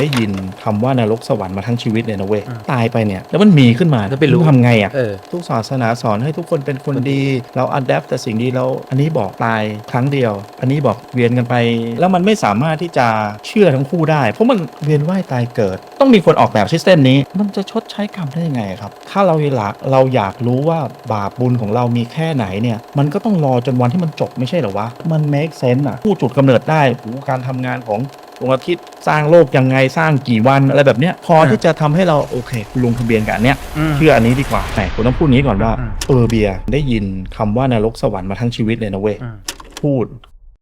ได้ยินคำว่านรกสวรรค์มาทั้งชีวิตเลยนะเว้ยอืมตายไปเนี่ยแล้วมันมีขึ้นมาแล้วไปรู้ทำไงอะเออทุกศาสนาสอนให้ทุกคนเป็นคนดี เราอัดแอปแต่สิ่งดีเราอันนี้บอกตายครั้งเดียว อันนี้บอกเวียนกันไป แล้วมันไม่สามารถที่จะเชื่อทั้งคู่ได้ เพราะมันเวียนว่ายตายเกิด ต้องมีคนออกแบบซิสเต็มนี้ มันจะชดใช้กรรมได้ยังไงครับ ถ้าเราอยากเราอยากรู้ว่าบาปบุญของเรามีแค่ไหนเนี่ยมันก็ต้องรอจนวันที่มันจบไม่ใช่เหรอวะมัน make sense อะผู้จุดกำเนิดได้โอ้โหการทำงานของ ดวงอาทิตย์สร้างโลกยังไงสร้างกี่วันอะไรแบบเนี้ยพอที่จะทำให้เราโอเคคุณลงทะเบียนกับอันเนี้ยมเชื่ออันนี้ดีกว่าไหนคุณต้องพูดนี้ก่อนว่าอืมเออเบียร์ได้ยินคำว่านรกสวรรค์มาทั้งชีวิตเลยนะเว้ยอืมพูด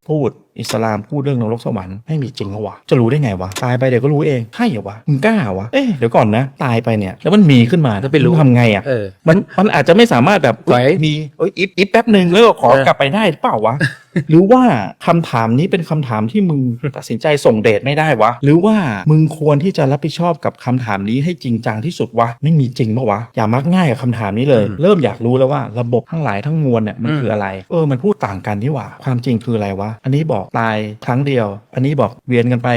พูด อิสลามพูดเรื่องนรกสวรรค์ไม่มีจริงเหรอวะจะรู้ได้ไงวะตายไปเดี๋ยวก็รู้เองใช่เหรอวะมึงกล้าเหรอวะเอ๊ะเดี๋ยวก่อนนะ ตายไปเนี่ยแล้วมันมีขึ้นมาแล้วไปรู้มึงทำไงอะเออมันมันอาจจะไม่สามารถแบบปล่อยให้มีเอ้ยอิฟอิฟแป๊บหนึ่งแล้วก็ขอเออกลับไปได้หรือเปล่าวะ หรือว่าคำถามนี้เป็นคำถามที่มึงตัดสินใจส่งเดทไม่ได้วะ หรือว่ามึงควรที่จะรับผิดชอบกับคำถามนี้ให้จริงจังที่สุดวะไม่มีจริงปะวะอย่ามักง่ายกับคำถามนี้เลยอืมเริ่มอยากรู้แล้วว่าระบบทั้งหลายทั้งมวลเนี่ยมันอืมคืออะไร เออมันพูดต่างกันที่ว่า ความจริงคืออะไรวะ อันนี้บอกตายครั้งเดียว อันนี้บอกเวียนกันไป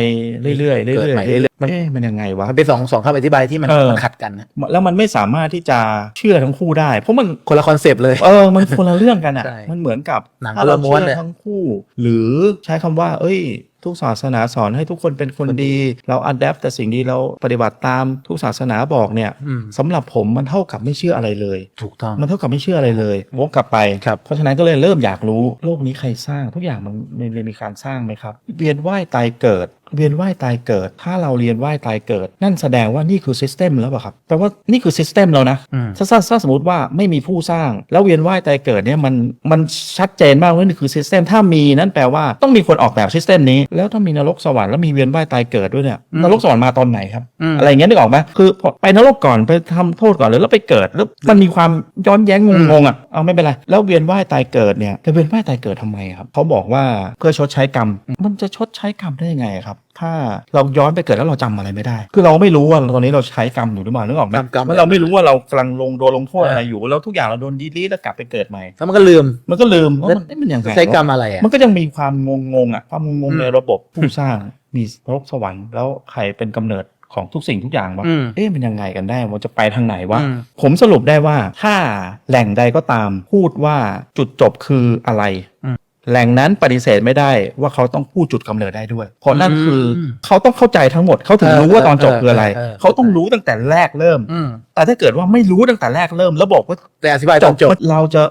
เรื่อยๆเรื่อยๆเกิดใหม่เรื่ มันเอ๊ะมันยังไงวะ มันเป็นสองสองคำอธิบายที่มันเออ มันขัดกันนะแล้วมันไม่สามารถที่จะเชื่อทั้งคู่ได้ เพราะมัน คนละคอนเซปต์เลย เออ มันคนละเรื่องกันอะ ใช่มันเหมือนกับหนังถ้าคนเราละม้วนเชื่เลยอทั้งคู่ หรือใช้คำว่า เอ้ย ทุกศาสนาสอนให้ทุกคนเป็นคนดี เราอัดแอปแต่สิ่งดีเราปฏิบัติตามทุกศาสนาบอกเนี่ยอืม สำหรับผมมันเท่ากับไม่เชื่ออะไรเลย ถูกต้อง มันเท่ากับไม่เชื่ออะไรเลยวกกลับไป ครับเพราะฉะนั้นก็เลยเริ่มอยากรู้ โลกนี้ใครสร้าง ทุกอย่างมันมันมีการสร้างไหมครับ เวียนว่ายตายเกิดเวียนว่ายตายเกิด ถ้าเราเรียนว่ายตายเกิด นั่นแสดงว่านี่คือซิสเต็มแล้วเปล่ะครับแปลว่านี่คือซิสเต็มแล้วนะอืมถ้าถ้าถ้าสมมติว่าไม่มีผู้สร้าง แล้วเวียนว่ายตายเกิดเนี่ยมันมันชัดเจนมากว่านี่คือซิสเต็มถ้ามีนั่นแปลว่าต้องมีคนออกแบบซิสเต็มนี้ แล้วถ้ามีนรกสวรรค์แล้วมีเวียนว่ายตายเกิดด้วยเนี่ยอืมนรกสวรรค์มาตอนไหนครับอืมอะไรอย่างเงี้ยนึกออกไหมคือพอไปนรกก่อนไปทำโทษก่อนหรือแล้วไปเกิดแล้วมันมีความย้อนแย้งงงๆอะเอาไม่เป็นไรแล้วเวียนว่ายตายเกิดเนี่ยจะเวียนว่ายตายเกิดทำไมครับเขาบอกว่าเพื่อชดใช้กรรมมันจะชดใช้กรรมได้ยังไงครับถ้าเราย้อนไปเกิดแล้วเราจำอะไรไม่ได้ คือเราไม่รู้ว่าตอนนี้เราใช้กรรมอยู่หรือเปล่านึกออกไหมกรรมกรรมว่าเราไม่รู้ว่าเรากำลังลงโดนลงโทษเออออะไรอยู่ แล้วทุกอย่างเราโดนดีลีทแล้วกลับไปเกิดใหม่แล้วมันก็ลืมมันก็ลืมว่ามันเอ๊ะมันยังไงใช้กรรมอะไรอะมันก็ยังมีความงงงๆอะความงงอืๆมในระบบผู้สร้างมีนรกสวรรค์แล้วใครเป็นกำเนิดของทุกสิ่งทุกอย่างวะอืมเอ๊ะมันยังไงกันได้มันจะไปทางไหนวะอืมผมสรุปได้ว่าถ้าแหล่งใดก็ตามพูดว่าจุดจบคืออะไรอืม แหล่งนั้นปฏิเสธไม่ได้ว่าเขาต้องพูดจุดกำเนิดได้ด้วยเพราะนั่นคืออมเขาต้องเข้าใจทั้งหมดเขาถึงเออรู้ว่าตอนจบเออคืออะไรเออเออเขาต้องรู้ตั้งแต่แรกเริ่มอืมแต่ถ้าเกิดว่าไม่รู้ตั้งแต่แรกเริ่ม แล้วบอกว่าแต่อธิบายตอนจบเราจะ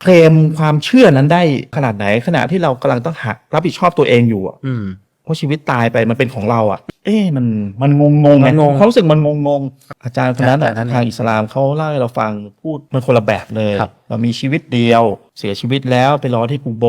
เคลมความเชื่อนั้นได้ขนาดไหนขณะที่เรากำลังต้องหารับผิดชอบตัวเองอยู่อะอืมเพราะชีวิตตายไปมันเป็นของเราอะ เอ๊ะมันมันงงงๆไงมันงงความรู้สึกมันงงงๆอาจารย์คนนั้นอะอาจารย์ท่านนี้ทางอิสลามเขาเล่าให้เราฟังพูดมันคนละแบบเลย ครับ เรามีชีวิตเดียว เสียชีวิตแล้วไปรอที่ปูโบ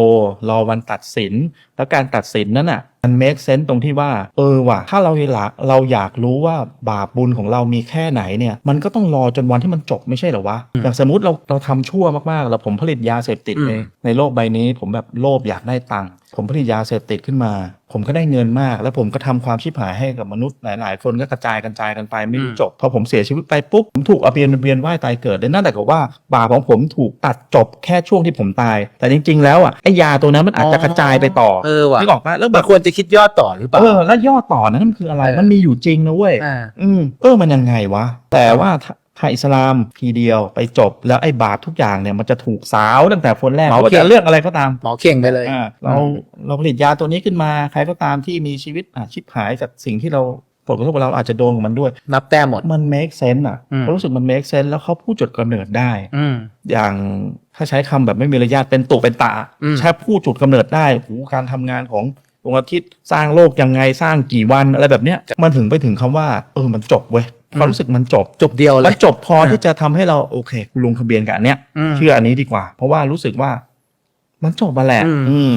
รอวันตัดสิน แล้วการตัดสินนั้นอะมัน make sense ตรงที่ว่า เออว่ะ ถ้าเราอยากเราอยากรู้ว่าบาปบุญของเรามีแค่ไหนเนี่ย มันก็ต้องรอจนวันที่มันจบไม่ใช่เหรอวะอย่างสมมติเราเราทำชั่วมากๆ แล้วผมผลิตยาเสพติดอืม ในในโลกใบนี้ ผมแบบโลภอยากได้ตังค์ผมผลิตยาเสพติดขึ้นมา ผมก็ได้เงินมาก แล้วผมก็ทำความชิบหายให้กับมนุษย์หลาย ๆ คนก็กระจายกันจายกันไปไม่รู้อืมจบพอผมเสียชีวิตไปปุ๊บผมถูกเอาเบียนเบียนว่ายตายเกิดเลยนั่นแต่กับว่าบาปของผมถูกตัดจบแค่ช่วงที่ผมตาย แต่จริง ๆ แล้วอะไอ้ยาตัวนั้นมันอาจจะกระจายไปต่อเออว่ะนึกออกปะแล้วแบมันบควรจะคิดยอดต่อหรือเปล่าเออแล้วยอดต่อนั้นมันคืออะไรเออมันมีอยู่จริงนะเว้ยอ่าอืมเออมันยังไงวะแต่ว่า ถ้าถ้าอิสลามทีเดียวไปจบแล้วไอ้บาปทุกอย่างเนี่ยมันจะถูกสาวตั้งแต่คนแรกเหมาว่าเข็จะมเรื่องอะไรก็ตามหมอเข่งไปเลยอ่าเราเราผลิตยาตัวนี้ขึ้นมาใครก็ตามที่มีชีวิตอะชิบหายจากสิ่งที่เราผลกระทบกับเราอาจจะโดนกับมันด้วย นับแต้มหมด มัน make sense อะอืมผมรู้สึกมัน make sense แล้วเขาพูดจุดกำเนิดได้อืมอย่างถ้าใช้คำแบบไม่มีระยะเป็นตุเป็นตาอืมแค่พูดจุดกำเนิดได้โหการทำงานของดวงอาทิตย์สร้างโลกยังไงสร้างกี่วันอะไรแบบเนี้ยมันถึงไปถึงคำว่าเออมันจบเว้ย ความรู้สึกมันจบจบเดียวเลมันยจบพอที่จะทำให้เราโอเคกูลงทะเบียนกับอันเนี้ยอืมเชื่ออันนี้ดีกว่า เพราะว่ารู้สึกว่า มันจบมาแหละ อืมอืม